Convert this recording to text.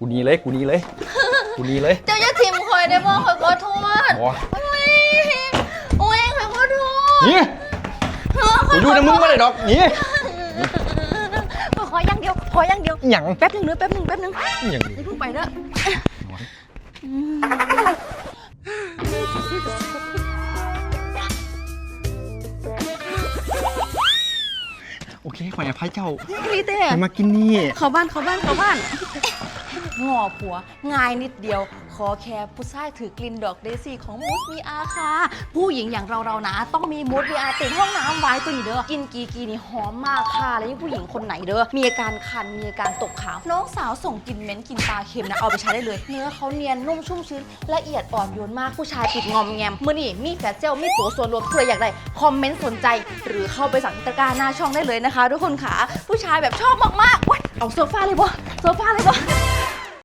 กูหนีเลยกูหนีเลยกูหนีเลยเจ้าจะทิมคอยได้บ่คอยขอโทษโอ้โอ้ยโอ้ยคอยขอโทษหนี่กูอยู่ในมึงไม่ได้ดอกหนี่ขออย่างเดียวขออย่างเดียวหยังแป๊บหนึงเนื้อะแป๊บหนึงแป๊บหนึงหยังอย่าเพิ่งไปเด้อโอเคขออภัยเจ้านี่เต้ให้มากินนี่เข้าบ้านเข้าบ้านเข้าบ้าน งอผัว ง่ายนิดเดียว ขอแค่ผู้ชายถือกลิ่นดอกเดซี่ของมูสมีอาค่ะ ผู้หญิงอย่างเราเราๆนะ ต้องมีมูสมีอาติดห้องน้ำไว้ตัวนี้เด้อกินกีกีนี่หอมมากค่ะ แล้วยิ่งผู้หญิงคนไหนเด้อมีอาการคันมีอาการตกขาว น้องสาวส่งกลินเหม็นกลินตาเค็มนะเอาไปใช้ได้เลย เนื้อเขาเนียนนุ่มชุ่มชื้นละเอียดอ่อนโยนมากผู้ชายติดงอมแงมมือนี่มีแฟชเจลมีตัวส่วนรวมเพื่ออยากได้คอมเมนต์สนใจ หรือเข้าไปสั่งตะกร้าหน้าช่องได้เลยนะคะทุกคนค่ะผู้ชายแบบชอบมากๆโอ๊ยเอาโซฟาเลยบ่โซฟาเลยบ่